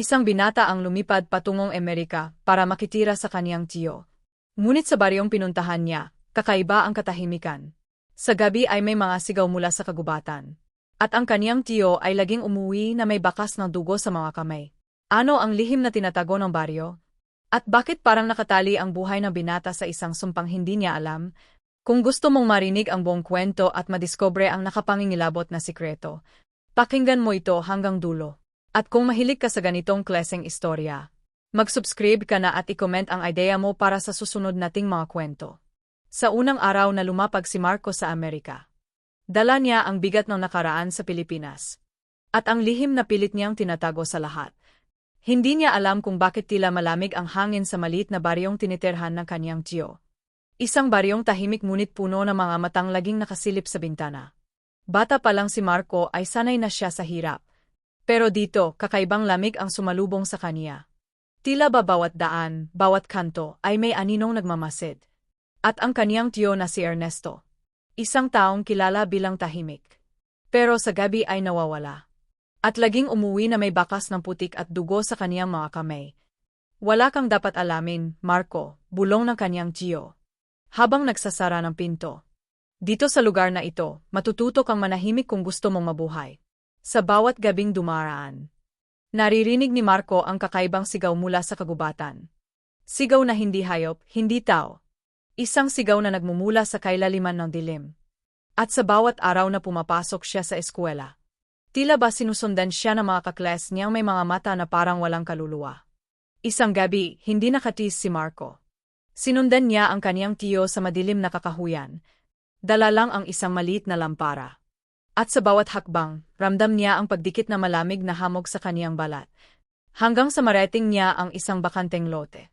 Isang binata ang lumipad patungong Amerika para makitira sa kaniyang tiyo. Ngunit sa baryong pinuntahan niya, kakaiba ang katahimikan. Sa gabi ay may mga sigaw mula sa kagubatan. At ang kaniyang tiyo ay laging umuwi na may bakas ng dugo sa mga kamay. Ano ang lihim na tinatago ng baryo? At bakit parang nakatali ang buhay ng binata sa isang sumpang hindi niya alam? Kung gusto mong marinig ang buong kwento at madiskobre ang nakapangingilabot na sikreto, pakinggan mo ito hanggang dulo. At kung mahilig ka sa ganitong klaseng istorya, mag-subscribe ka na at i-comment ang idea mo para sa susunod nating mga kwento. Sa unang araw na lumapag si Marco sa Amerika, dala niya ang bigat ng nakaraan sa Pilipinas. At ang lihim na pilit niyang tinatago sa lahat. Hindi niya alam kung bakit tila malamig ang hangin sa maliit na baryong tinitirhan ng kanyang tiyo. Isang baryong tahimik ngunit puno ng mga matang laging nakasilip sa bintana. Bata pa lang si Marco ay sanay na siya sa hirap. Pero dito, kakaibang lamig ang sumalubong sa kaniya. Tila ba bawat daan, bawat kanto, ay may aninong nagmamasid. At ang kaniyang tiyo na si Ernesto. Isang taong kilala bilang tahimik. Pero sa gabi ay nawawala. At laging umuwi na may bakas ng putik at dugo sa kaniyang mga kamay. Wala kang dapat alamin, Marco, bulong ng kaniyang tiyo. Habang nagsasara ng pinto. Dito sa lugar na ito, matututo kang manahimik kung gusto mong mabuhay. Sa bawat gabing dumaraan. Naririnig ni Marco ang kakaibang sigaw mula sa kagubatan. Sigaw na hindi hayop, hindi tao. Isang sigaw na nagmumula sa kailaliman ng dilim. At sa bawat araw na pumapasok siya sa eskwela. Tila ba sinusundan siya ng mga kakles niyang may mga mata na parang walang kaluluwa. Isang gabi, hindi nakatis si Marco. Sinundan niya ang kaniyang tiyo sa madilim na kakahuyan. Dala lang ang isang maliit na lampara. At sa bawat hakbang, ramdam niya ang pagdikit na malamig na hamog sa kaniyang balat. Hanggang sa marating niya ang isang bakanteng lote.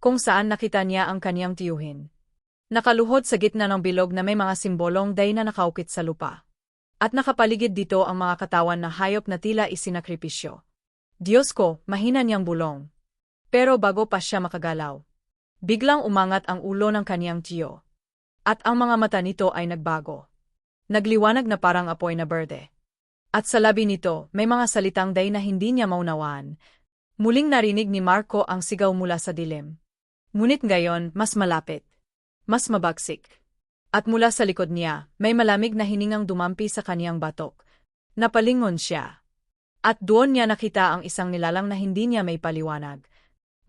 Kung saan nakita niya ang kaniyang tiyuhin. Nakaluhod sa gitna ng bilog na may mga simbolong day na nakaukit sa lupa. At nakapaligid dito ang mga katawan na hayop na tila isinakripisyo. Diyos ko, mahina niyang bulong. Pero bago pa siya makagalaw, biglang umangat ang ulo ng kaniyang tiyo. At ang mga mata nito ay nagbago. Nagliwanag na parang apoy na berde. At sa labi nito, may mga salitang day na hindi niya maunawaan. Muling narinig ni Marco ang sigaw mula sa dilim. Ngunit ngayon, mas malapit. Mas mabagsik. At mula sa likod niya, may malamig na hiningang dumampi sa kaniyang batok. Napalingon siya. At doon niya nakita ang isang nilalang na hindi niya may paliwanag.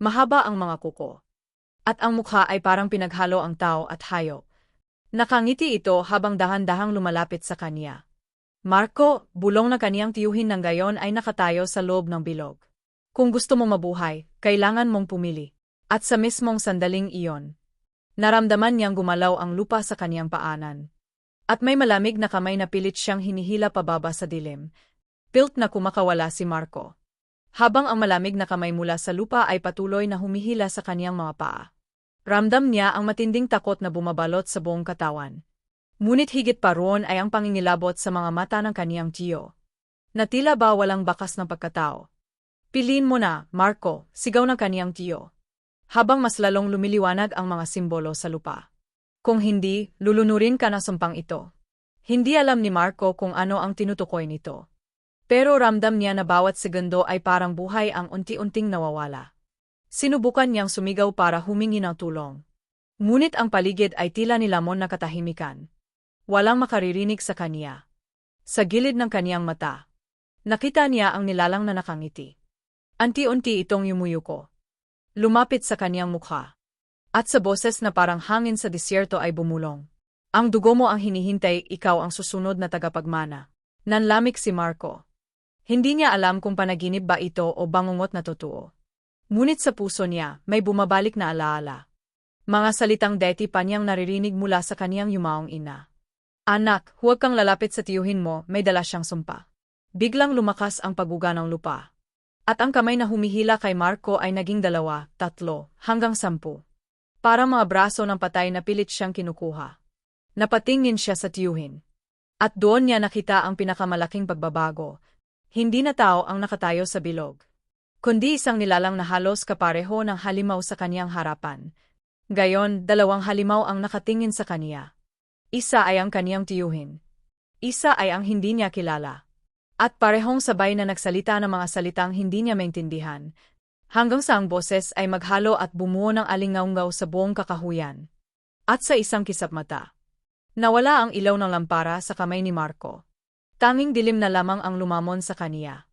Mahaba ang mga kuko. At ang mukha ay parang pinaghalo ang tao at hayop. Nakangiti ito habang dahan-dahang lumalapit sa kanya. Marco, bulong na kaniyang tiyuhin ng gayon ay nakatayo sa loob ng bilog. Kung gusto mong mabuhay, kailangan mong pumili. At sa mismong sandaling iyon, naramdaman niyang gumalaw ang lupa sa kaniyang paanan. At may malamig na kamay na pilit siyang hinihila pababa sa dilim. Pilt na kumakawala si Marco. Habang ang malamig na kamay mula sa lupa ay patuloy na humihila sa kaniyang mga paa. Ramdam niya ang matinding takot na bumabalot sa buong katawan. Ngunit higit pa roon ay ang pangingilabot sa mga mata ng kaniyang tiyo. Na tila ba walang bakas ng pagkatao. Piliin mo na, Marco, sigaw ng kaniyang tiyo. Habang mas lalong lumiliwanag ang mga simbolo sa lupa. Kung hindi, lulunurin ka na sumpang ito. Hindi alam ni Marco kung ano ang tinutukoy nito. Pero ramdam niya na bawat segundo ay parang buhay ang unti-unting nawawala. Sinubukan niyang sumigaw para humingi ng tulong. Ngunit ang paligid ay tila nilamon na katahimikan. Walang makaririnig sa kaniya. Sa gilid ng kaniyang mata, nakita niya ang nilalang na nakangiti. Anti-unti itong yumuyuko. Lumapit sa kaniyang mukha. At sa boses na parang hangin sa disyerto ay bumulong. Ang dugo mo ang hinihintay, ikaw ang susunod na tagapagmana. Nanlamik si Marco. Hindi niya alam kung panaginip ba ito o bangungot na totoo. Ngunit sa puso niya, may bumabalik na alaala. Mga salitang deti pa niyang naririnig mula sa kaniyang yumaong ina. Anak, huwag kang lalapit sa tiyuhin mo, may dala siyang sumpa. Biglang lumakas ang paguga ng lupa. At ang kamay na humihila kay Marco ay naging dalawa, tatlo, hanggang sampu. Para mga braso ng patay na pilit siyang kinukuha. Napatingin siya sa tiyuhin. At doon niya nakita ang pinakamalaking pagbabago. Hindi na tao ang nakatayo sa bilog kundi isang nilalang na halos kapareho ng halimaw sa kaniyang harapan. Gayon, dalawang halimaw ang nakatingin sa kaniya. Isa ay ang kaniyang tiyuhin. Isa ay ang hindi niya kilala. At parehong sabay na nagsalita ng mga salitang hindi niya maintindihan, hanggang sa ang boses ay maghalo at bumuo ng alingaungaw sa buong kakahuyan. At sa isang kisap mata, nawala ang ilaw ng lampara sa kamay ni Marco. Tanging dilim na lamang ang lumamon sa kaniya.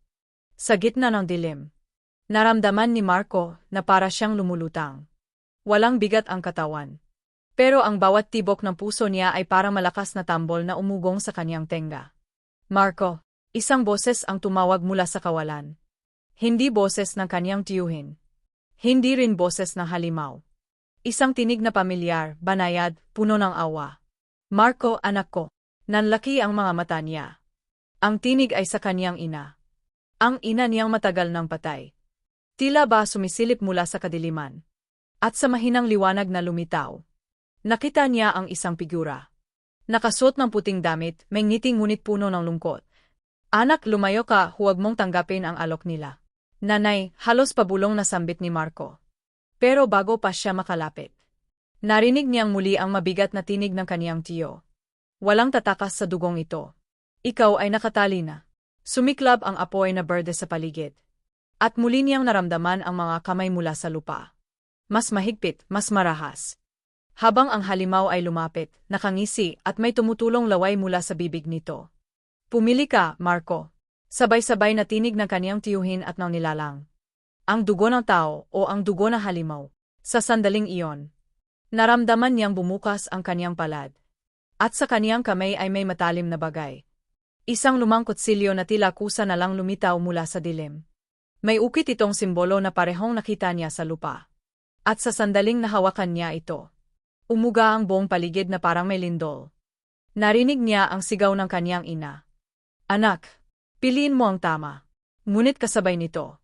Sa gitna ng dilim, naramdaman ni Marco na para siyang lumulutang. Walang bigat ang katawan. Pero ang bawat tibok ng puso niya ay parang malakas na tambol na umugong sa kanyang tenga. Marco, isang boses ang tumawag mula sa kawalan. Hindi boses ng kanyang tiyuhin. Hindi rin boses ng halimaw. Isang tinig na pamilyar, banayad, puno ng awa. Marco, anak ko. Nanlaki ang mga mata niya. Ang tinig ay sa kanyang ina. Ang ina niyang matagal ng patay. Tila ba sumisilip mula sa kadiliman. At sa mahinang liwanag na lumitaw. Nakita niya ang isang figura. Nakasuot ng puting damit, may ngiting ngunit puno ng lungkot. Anak, lumayo ka, huwag mong tanggapin ang alok nila. Nanay, halos pabulong na sambit ni Marco. Pero bago pa siya makalapit. Narinig niyang muli ang mabigat na tinig ng kaniyang tiyo. Walang tatakas sa dugong ito. Ikaw ay nakatali na. Sumiklab ang apoy na berde sa paligid. At muli niyang naramdaman ang mga kamay mula sa lupa. Mas mahigpit, mas marahas. Habang ang halimaw ay lumapit, nakangisi at may tumutulong laway mula sa bibig nito. Pumili ka, Marco. Sabay-sabay na tinig ng kaniyang tiyuhin at ng nilalang. Ang dugo ng tao o ang dugo ng halimaw. Sa sandaling iyon. Naramdaman niyang bumukas ang kaniyang palad. At sa kaniyang kamay ay may matalim na bagay. Isang lumang kutsilyo na tila kusa na lang lumitaw mula sa dilim. May ukit itong simbolo na parehong nakita niya sa lupa. At sa sandaling nahawakan niya ito. Umuga ang buong paligid na parang may lindol. Narinig niya ang sigaw ng kaniyang ina. Anak, Piliin mo ang tama. Ngunit kasabay nito.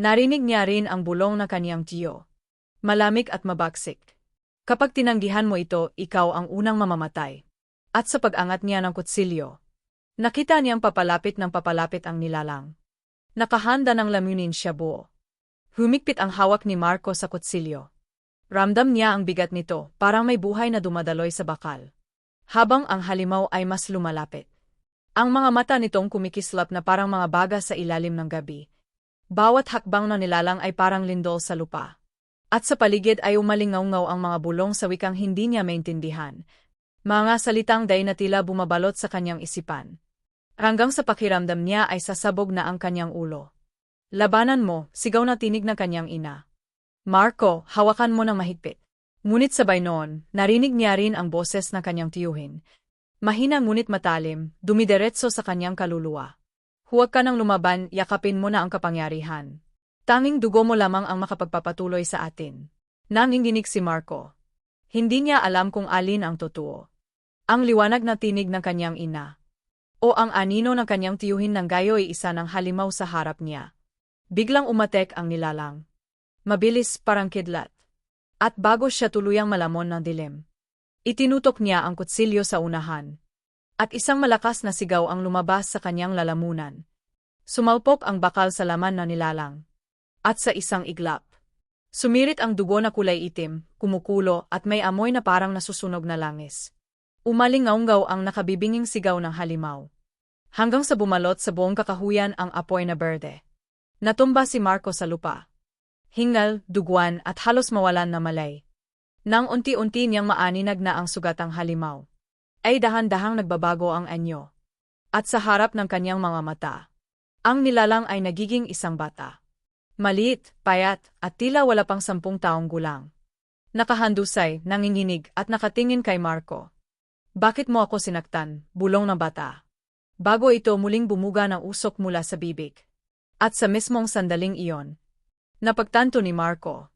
Narinig niya rin ang bulong ng kaniyang tiyo. Malamig at mabagsik. Kapag tinanggihan mo ito, ikaw ang unang mamamatay. At sa pag-angat niya ng kutsilyo, nakita niyang papalapit ng papalapit ang nilalang. Nakahanda ng lamunin siya buo. Humikpit ang hawak ni Marco sa kutsilyo. Ramdam niya ang bigat nito, parang may buhay na dumadaloy sa bakal. Habang ang halimaw ay mas lumalapit. Ang mga mata nitong kumikislap na parang mga baga sa ilalim ng gabi. Bawat hakbang na nilalang ay parang lindol sa lupa. At sa paligid ay umalingaw-ngaw ang mga bulong sa wikang hindi niya maintindihan. Mga salitang day na tila bumabalot sa kanyang isipan. Hanggang sa pakiramdam niya ay sasabog na ang kanyang ulo. Labanan mo, sigaw na tinig ng kanyang ina. Marco, hawakan mo ng mahigpit. Ngunit sabay noon, narinig niya rin ang boses ng kanyang tiyuhin, Mahina ngunit matalim, dumidiretso sa kanyang kaluluwa. Huwag ka nang lumaban, yakapin mo na ang kapangyarihan. Tanging dugo mo lamang ang makapagpapatuloy sa atin. Nanginginig si Marco. Hindi niya alam kung alin ang totoo. Ang liwanag na tinig ng kanyang ina. O ang anino ng kanyang tiyuhin ng gayo ay isa ng halimaw sa harap niya. Biglang umatek ang nilalang. Mabilis parang kidlat. At bago siya tuluyang malamon ng dilim. Itinutok niya ang kutsilyo sa unahan. At isang malakas na sigaw ang lumabas sa kanyang lalamunan. Sumalpok ang bakal sa laman na nilalang. At sa isang iglap. Sumirit ang dugo na kulay itim, kumukulo at may amoy na parang nasusunog na langis. Umalingaunggaw ang nakabibinging sigaw ng halimaw. Hanggang sa bumalot sa buong kakahuyan ang apoy na berde. Natumba si Marco sa lupa. Hingal, duguan at halos mawalan na malay. Nang unti-unti niyang maaninag na ang sugatang halimaw, ay dahan-dahang nagbabago ang anyo. At sa harap ng kanyang mga mata, ang nilalang ay nagiging isang bata. Maliit, payat, at tila wala pang sampung taong gulang. Nakahandusay, nanginginig at nakatingin kay Marco. Bakit mo ako sinaktan, bulong ng bata? Bago ito muling bumuga ng usok mula sa bibig. At sa mismong sandaling iyon, napagtanto ni Marco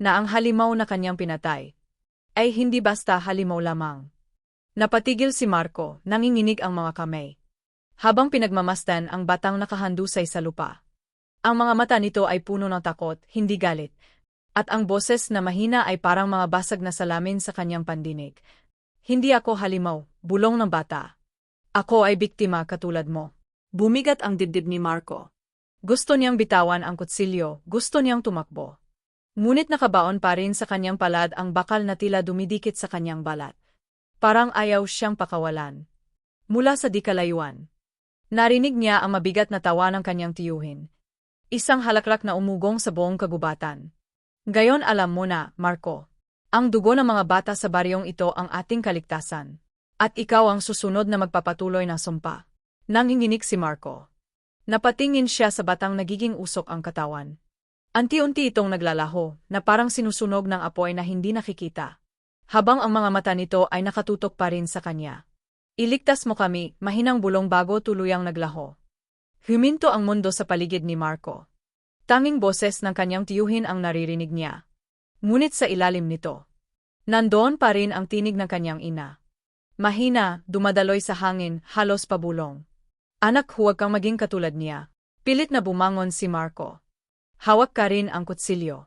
na ang halimaw na kanyang pinatay ay hindi basta halimaw lamang. Napatigil si Marco, nanginginig ang mga kamay. Habang pinagmamasdan ang batang nakahandusay sa lupa. Ang mga mata nito ay puno ng takot, hindi galit. At ang boses na mahina ay parang mga basag na salamin sa kanyang pandinig. Hindi ako halimaw, bulong ng bata. Ako ay biktima katulad mo. Bumigat ang dibdib ni Marco. Gusto niyang bitawan ang kutsilyo, gusto niyang tumakbo. Ngunit nakabaon pa rin sa kanyang palad ang bakal na tila dumidikit sa kanyang balat. Parang ayaw siyang pakawalan. Mula sa di kalayuan. Narinig niya ang mabigat na tawa ng kanyang tiyuhin. Isang halaklak na umugong sa buong kagubatan. Gayon alam mo na, Marco. Ang dugo ng mga bata sa baryong ito ang ating kaligtasan. At ikaw ang susunod na magpapatuloy ng sumpa. Nanginginig si Marco. Napatingin siya sa batang nagiging usok ang katawan. Anti-unti itong naglalaho, na parang sinusunog ng apoy na hindi nakikita. Habang ang mga mata nito ay nakatutok pa rin sa kanya. Iligtas mo kami, mahinang bulong bago tuluyang naglaho. Huminto ang mundo sa paligid ni Marco. Tanging boses ng kanyang tiyuhin ang naririnig niya. Ngunit sa ilalim nito, nandoon pa rin ang tinig ng kanyang ina. Mahina, dumadaloy sa hangin, halos pabulong. Anak huwag kang maging katulad niya. Pilit na bumangon si Marco. Hawak ka rin ang kutsilyo.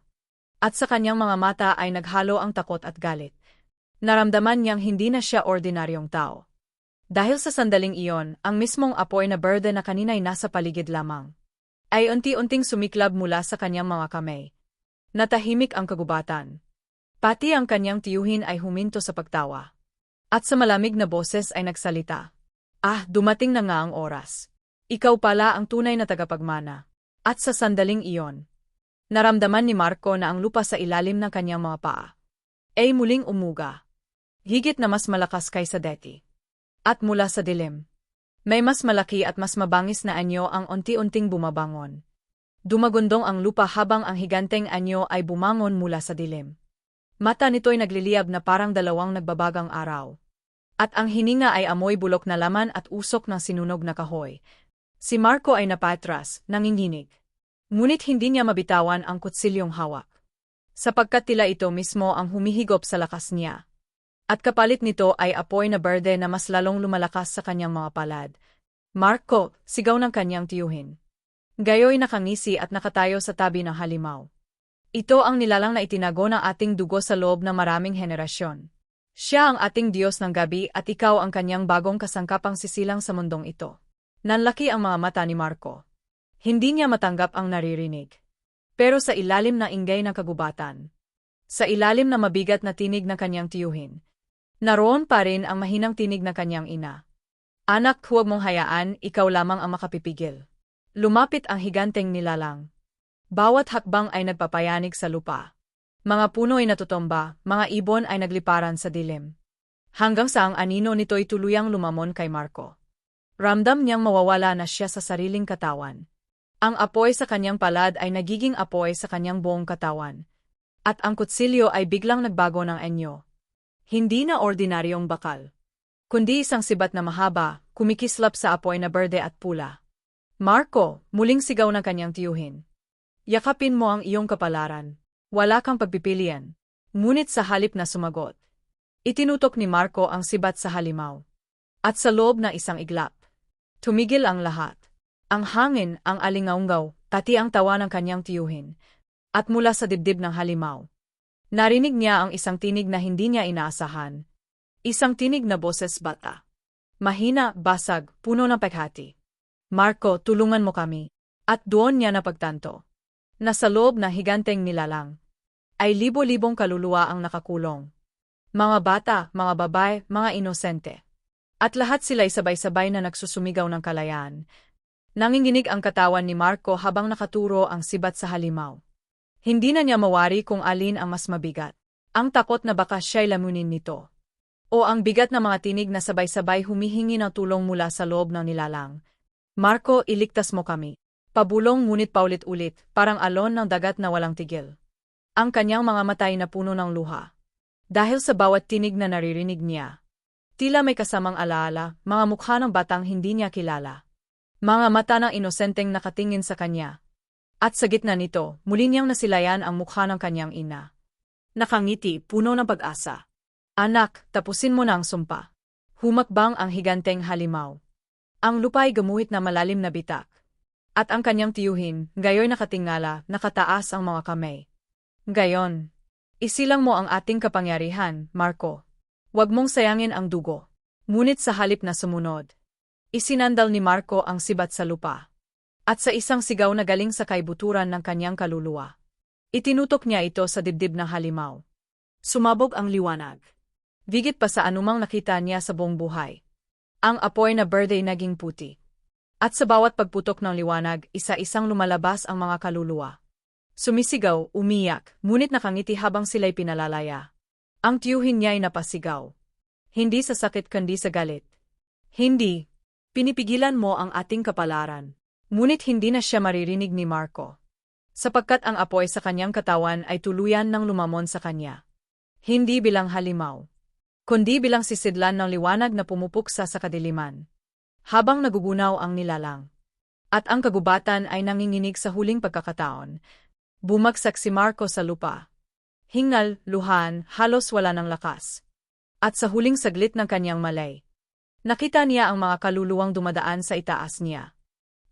At sa kanyang mga mata ay naghalo ang takot at galit. Naramdaman niyang hindi na siya ordinaryong tao. Dahil sa sandaling iyon, ang mismong apoy na berde na kanina'y nasa paligid lamang, ay unti-unting sumiklab mula sa kanyang mga kamay. Natahimik ang kagubatan. Pati ang kanyang tiyuhin ay huminto sa pagtawa. At sa malamig na boses ay nagsalita. Ah, dumating na nga ang oras. Ikaw pala ang tunay na tagapagmana. At sa sandaling iyon, naramdaman ni Marco na ang lupa sa ilalim ng kanyang mga paa ay muling umuga. Higit na mas malakas kaysa deti. At mula sa dilim, may mas malaki at mas mabangis na anyo ang unti-unting bumabangon. Dumagundong ang lupa habang ang higanteng anyo ay bumangon mula sa dilim. Mata nito'y nagliliyab na parang dalawang nagbabagang araw. At ang hininga ay amoy bulok na laman at usok ng sinunog na kahoy. Si Marco ay napatras, nanginginig. Ngunit hindi niya mabitawan ang kutsilyong hawak. Sapagkat tila ito mismo ang humihigop sa lakas niya. At kapalit nito ay apoy na berde na mas lalong lumalakas sa kanyang mga palad. Marco, sigaw ng kanyang tiyuhin. Gayoy nakangisi at nakatayo sa tabi ng halimaw. Ito ang nilalang na itinago ng ating dugo sa loob ng maraming henerasyon. Siya ang ating Diyos ng gabi at ikaw ang kanyang bagong kasangkapang sisilang sa mundong ito. Nanlaki ang mga mata ni Marco. Hindi niya matanggap ang naririnig. Pero sa ilalim ng inggay ng kagubatan, sa ilalim na mabigat na tinig ng kanyang tiyuhin, naroon pa rin ang mahinang tinig ng kanyang ina. Anak, huwag mong hayaan, ikaw lamang ang makapipigil. Lumapit ang higanteng nilalang. Bawat hakbang ay nagpapayanig sa lupa. Mga puno ay natutumba, mga ibon ay nagliparan sa dilim. Hanggang sa ang anino nito'y tuluyang lumamon kay Marco. Ramdam niyang mawawala na siya sa sariling katawan. Ang apoy sa kanyang palad ay nagiging apoy sa kanyang buong katawan. At ang kutsilyo ay biglang nagbago ng enyo. Hindi na ordinaryong bakal. Kundi isang sibat na mahaba, kumikislap sa apoy na berde at pula. Marco, muling sigaw ng kanyang tiyuhin. Yakapin mo ang iyong kapalaran. Wala kang pagpipilian. Ngunit sa halip na sumagot. Itinutok ni Marco ang sibat sa halimaw. At sa loob ng isang iglap. Tumigil ang lahat. Ang hangin, ang alingaunggaw, tati ang tawa ng kanyang tiyuhin. At mula sa dibdib ng halimaw. Narinig niya ang isang tinig na hindi niya inaasahan. Isang tinig na boses bata. Mahina, basag, puno ng peghati. Marco, tulungan mo kami. At doon niya napagtanto. Nasa loob na higanteng nilalang. Ay libo-libong kaluluwa ang nakakulong. Mga bata, mga babae, mga inosente. At lahat sila'y sabay-sabay na nagsusumigaw ng kalayaan. Nanginginig ang katawan ni Marco habang nakaturo ang sibat sa halimaw. Hindi na niya mawari kung alin ang mas mabigat. Ang takot na baka siya'y lamunin nito. O ang bigat na mga tinig na sabay-sabay humihingi ng tulong mula sa loob ng nilalang. Marco, iligtas mo kami. Pabulong ngunit paulit-ulit, parang alon ng dagat na walang tigil. Ang kanyang mga matay na puno ng luha. Dahil sa bawat tinig na naririnig niya. Tila may kasamang alaala, mga mukha ng batang hindi niya kilala. Mga mata ng inosenteng nakatingin sa kanya. At sa gitna nito, muli niyang nasilayan ang mukha ng kanyang ina. Nakangiti, puno ng pag-asa. Anak, tapusin mo na ang sumpa. Humakbang ang higanteng halimaw. Ang lupa'y gamuhit na malalim na bitak. At ang kanyang tiyuhin, gayoy nakatingala, nakataas ang mga kamay. Gayon. Isilang mo ang ating kapangyarihan, Marco. Huwag mong sayangin ang dugo. Ngunit sa halip na sumunod. Isinandal ni Marco ang sibat sa lupa. At sa isang sigaw na galing sa kaibuturan ng kanyang kaluluwa. Itinutok niya ito sa dibdib ng halimaw. Sumabog ang liwanag. Vigit pa sa anumang nakita niya sa buong buhay. Ang apoy na birthday naging puti. At sa bawat pagputok ng liwanag, isa-isang lumalabas ang mga kaluluwa. Sumisigaw, umiyak, ngunit nakangiti habang sila'y pinalalaya. Ang tiyuhin niya'y napasigaw. Hindi sa sakit kundi sa galit. Hindi. Pinipigilan mo ang ating kapalaran. Ngunit hindi na siya maririnig ni Marco. Sapagkat ang apoy sa kanyang katawan ay tuluyan ng lumamon sa kanya. Hindi bilang halimaw. Kundi bilang sisidlan ng liwanag na pumupuksa sa kadiliman. Habang nagugunaw ang nilalang. At ang kagubatan ay nanginginig sa huling pagkakataon. Bumagsak si Marco sa lupa. Hingal, luhan, halos wala ng lakas. At sa huling saglit ng kanyang malay, nakita niya ang mga kaluluwang dumadaan sa itaas niya.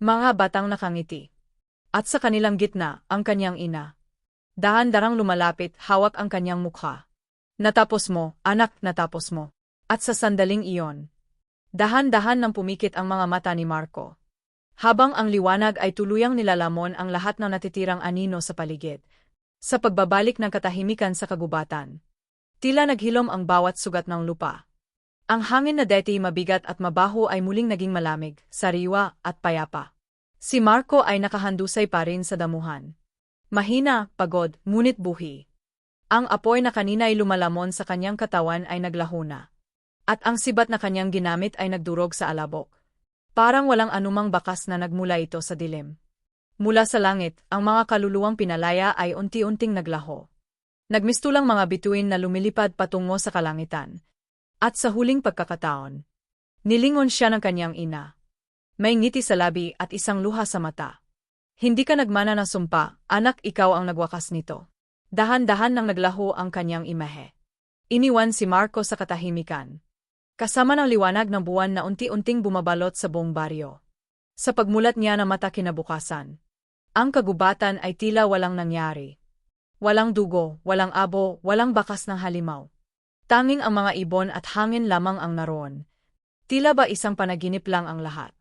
Mga batang nakangiti. At sa kanilang gitna, ang kanyang ina. Dahan-darang lumalapit, hawak ang kanyang mukha. Natapos mo, anak, natapos mo. At sa sandaling iyon, dahan-dahan nang pumikit ang mga mata ni Marco. Habang ang liwanag ay tuluyang nilalamon ang lahat ng natitirang anino sa paligid, sa pagbabalik ng katahimikan sa kagubatan. Tila naghilom ang bawat sugat ng lupa. Ang hangin na deti mabigat at mabaho ay muling naging malamig, sariwa at payapa. Si Marco ay nakahandusay pa rin sa damuhan. Mahina, pagod, ngunit buhi. Ang apoy na kanina ay lumalamon sa kanyang katawan ay naglaho na. At ang sibat na kanyang ginamit ay nagdurog sa alabok. Parang walang anumang bakas na nagmula ito sa dilim. Mula sa langit, ang mga kaluluwang pinalaya ay unti-unting naglaho. Nagmistulang mga bituin na lumilipad patungo sa kalangitan. At sa huling pagkakataon, nilingon siya ng kanyang ina. May ngiti sa labi at isang luha sa mata. Hindi ka nagmana ng sumpa, anak ikaw ang nagwakas nito. Dahan-dahan nang naglaho ang kanyang imahe. Iniwan si Marco sa katahimikan. Kasama ng liwanag ng buwan na unti-unting bumabalot sa buong baryo. Sa pagmulat niya na mata kinabukasan, ang kagubatan ay tila walang nangyari. Walang dugo, walang abo, walang bakas ng halimaw. Tanging ang mga ibon at hangin lamang ang naroon. Tila ba isang panaginip lang ang lahat.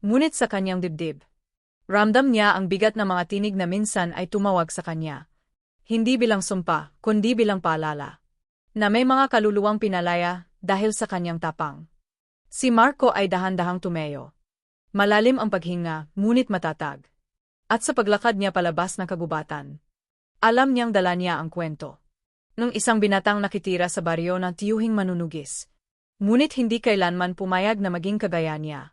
Ngunit sa kanyang dibdib. Ramdam niya ang bigat ng mga tinig na minsan ay tumawag sa kanya. Hindi bilang sumpa, kundi bilang paalala. Na may mga kaluluwang pinalaya dahil sa kanyang tapang. Si Marco ay dahan-dahang tumeyo. Malalim ang paghinga, ngunit matatag. At sa paglakad niya palabas ng kagubatan, alam niyang dala niya ang kwento. Nung isang binatang nakitira sa baryo ng tiyuhing manunugis. Ngunit hindi kailanman pumayag na maging kagaya niya.